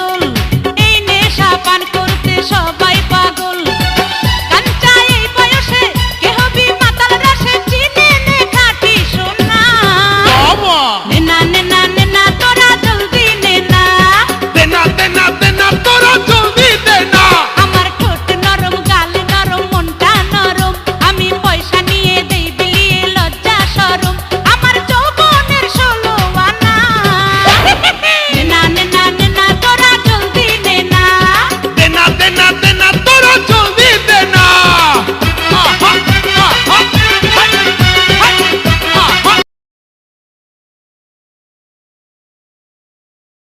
বোতল এই নেশা পান করতে সব